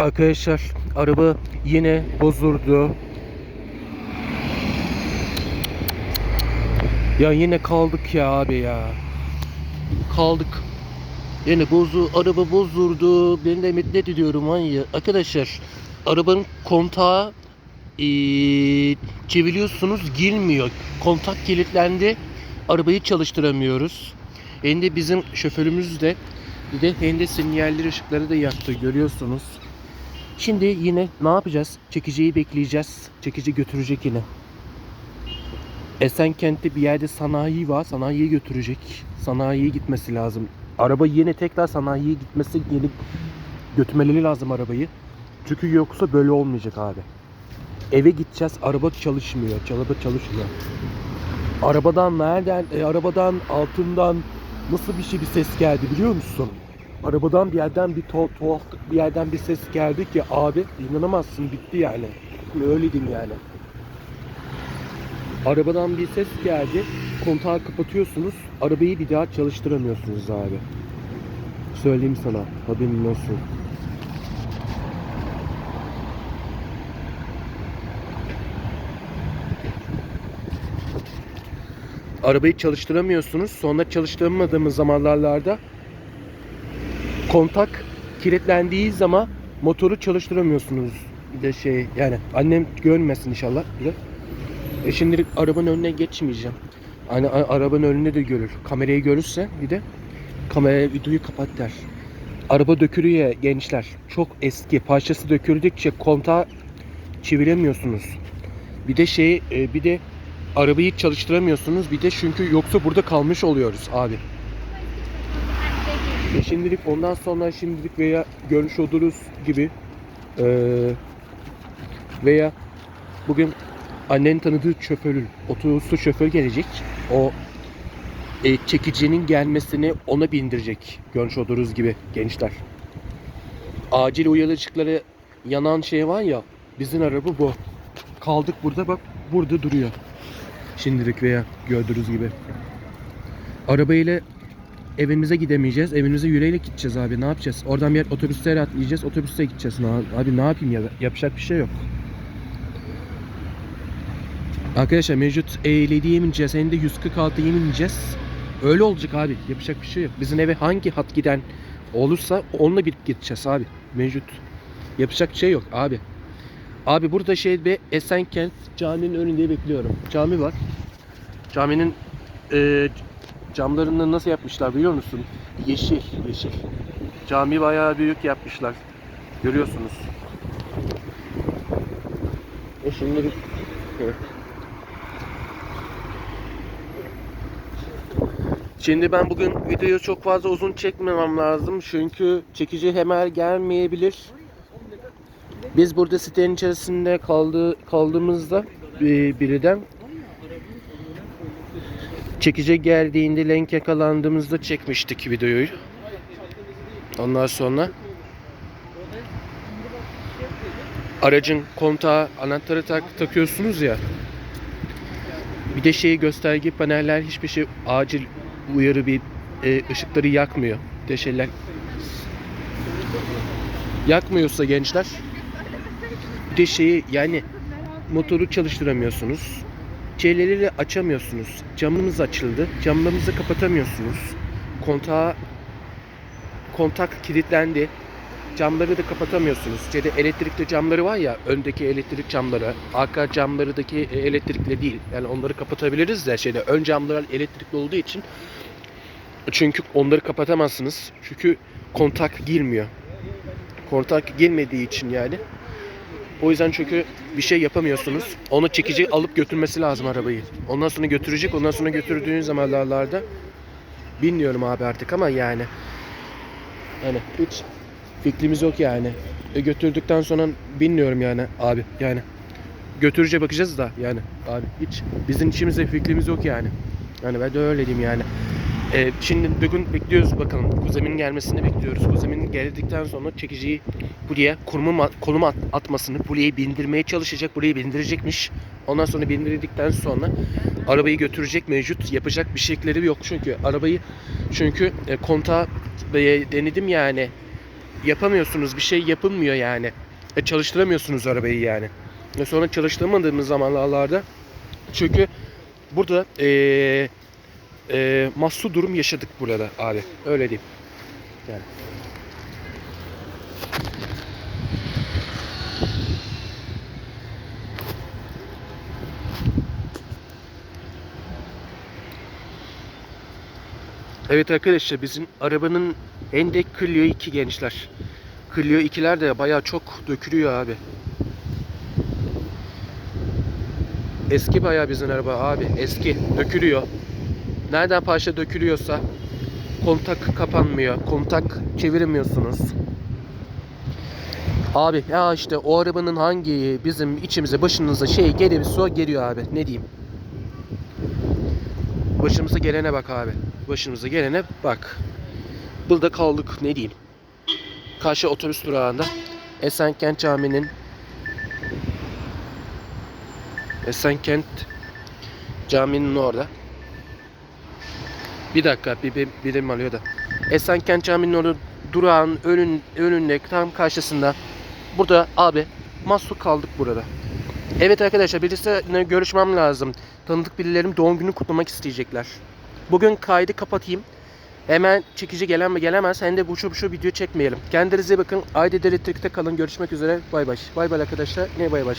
Arkadaşlar araba yine bozuldu. Ya yine kaldık ya abi ya. Kaldık. Yine bozu araba bozuldu. Ben de metnet ediyorum var ya. Arkadaşlar arabanın kontağı eee çeviriyorsunuz girmiyor. Kontak kilitlendi. Arabayı çalıştıramıyoruz. Hem de bizim şoförümüz de bir de hem de sinyalleri ışıkları da yaktı görüyorsunuz. Şimdi yine ne yapacağız? Çekiciyi bekleyeceğiz. Çekici götürecek yine. Esenkent'te bir yerde sanayi var. Sanayiye götürecek. Sanayiye gitmesi lazım. Araba yine tekrar sanayiye gitmesi gelip götürmeleri lazım arabayı. Çünkü yoksa böyle olmayacak abi. Eve gideceğiz. Araba çalışmıyor. Araba çalışmıyor. Arabadan nereden? e, arabadan altından nasıl bir şey bir ses geldi biliyor musun? Arabadan bir yerden bir tu- tuhaflık bir yerden bir ses geldi ki abi inanamazsın bitti yani. Öyle diyeyim yani. Arabadan bir ses geldi. Kontağı kapatıyorsunuz. Arabayı bir daha çalıştıramıyorsunuz abi. Söyleyeyim sana. Haberin olsun. Arabayı çalıştıramıyorsunuz. Sonra çalıştıramadığımız zamanlarda kontak kilitlendiği zaman motoru çalıştıramıyorsunuz. Bir de şey yani annem görmesin inşallah. Bir de. E şimdilik arabanın önüne geçmeyeceğim. Hani arabanın önünde de görür. Kamerayı görürse bir de kameraya videoyu kapat der. Araba dökülüyor gençler. Çok eski. Parçası döküldükçe kontağı çeviremiyorsunuz. Bir de şey e, bir de arabayı çalıştıramıyorsunuz. Bir de çünkü yoksa burada kalmış oluyoruz abi. E şimdilik ondan sonra şimdilik veya görmüş oluruz gibi eee, veya bugün annenin tanıdığı şoförün otobüsü şoför gelecek. O e, çekicinin gelmesini ona bindirecek. Görmüş oluruz gibi gençler. Acil uyarı ışıkları yanan şey var ya bizim araba bu. Kaldık burada bak burada duruyor. Şimdilik veya gördüğünüz gibi. Arabayla evimize gidemeyeceğiz. Evimize yürüyerek gideceğiz abi. Ne yapacağız? Oradan bir yer otobüslere atlayacağız. Otobüste gideceğiz. Abi ne yapayım ya? Yapacak bir şey yok. Arkadaşlar mevcut ehliyeti bineceğiz. Hem de 146 bineceğiz. Öyle olacak abi. Yapacak bir şey yok. Bizim eve hangi hat giden olursa onunla bir gideceğiz abi. Mevcut. Yapacak bir şey yok abi. Abi burada şey bir Esenkent caminin önünde bekliyorum. Cami var. Caminin e, camlarını nasıl yapmışlar biliyor musun? Yeşil, yeşil. Cami bayağı büyük yapmışlar. Görüyorsunuz. E şimdi. Evet. Şimdi ben bugün videoyu çok fazla uzun çekmemem lazım çünkü çekici hemen gelmeyebilir. Biz burada sitenin içerisinde kaldığı, kaldığımızda e, çekici geldiğinde lenk yakalandığımızda çekmiştik videoyu. Ondan sonra aracın kontağı anahtarı tak, takıyorsunuz ya. Bir de şey gösterge paneller hiçbir şey acil uyarı bir e, ışıkları yakmıyor. Bir yakmıyorsa gençler bir de şeyi yani motoru çalıştıramıyorsunuz. Şeyleri açamıyorsunuz. Camımız açıldı. Camlarımızı kapatamıyorsunuz. Kontağı kontak kilitlendi. Camları da kapatamıyorsunuz. Şeyde elektrikli camları var ya öndeki elektrik camları, arka camlarıdaki e, elektrikli değil. Yani onları kapatabiliriz de şeyde ön camlar elektrikli olduğu için çünkü onları kapatamazsınız. Çünkü kontak girmiyor. Kontak girmediği için yani o yüzden çünkü bir şey yapamıyorsunuz. Onu çekici alıp götürmesi lazım arabayı. Ondan sonra götürecek. Ondan sonra götürdüğün zamanlarda bilmiyorum abi artık ama yani yani hiç fikrimiz yok yani. E götürdükten sonra bilmiyorum yani abi yani. Götürüce bakacağız da yani abi hiç bizim içimizde fikrimiz yok yani. Yani ben de öyle diyeyim yani. E, şimdi bugün bekliyoruz bakalım. Kuzemin gelmesini bekliyoruz. Kuzemin geldikten sonra çekiciyi buraya at- atmasını, buraya bindirmeye çalışacak. Buraya bindirecekmiş. Ondan sonra bindirdikten sonra arabayı götürecek mevcut. Yapacak bir şeyleri yok çünkü. Arabayı çünkü e, kontağı e, denedim yani. yapamıyorsunuz. Bir şey yapılmıyor yani. E, çalıştıramıyorsunuz arabayı yani. Ve sonra çalıştıramadığımız zamanlarda çünkü burada eee eee mahsur durum yaşadık burada abi. Öyle diyeyim. Yani. Evet arkadaşlar bizim arabanın endek Clio 2 gençler. Clio 2'ler de bayağı çok dökülüyor abi. Eski bayağı bizim araba abi. Eski. Dökülüyor. Nereden parça dökülüyorsa kontak kapanmıyor. Kontak çeviremiyorsunuz. Abi ya işte o arabanın hangi bizim içimize başınıza şey gelirse o geliyor abi. Ne diyeyim? Başımıza gelene bak abi. Başımıza gelene bak. Burada kaldık ne diyeyim. Karşı otobüs durağında Esenkent Camii'nin Esenkent Camii'nin orada. Bir dakika bir, bir birim alıyor da. Esenkent Camii'nin orada durağın önün, önünde tam karşısında. Burada abi mahsur kaldık burada. Evet arkadaşlar birisiyle görüşmem lazım. Tanıdık birilerim doğum günü kutlamak isteyecekler. Bugün kaydı kapatayım. Hemen çekici gelen mi gelemez. Hem de bu şu, şu video çekmeyelim. Kendinize bakın. Ayda Elektrik'te kalın. Görüşmek üzere. Bay bay. Bay bay arkadaşlar. Ne bay bay.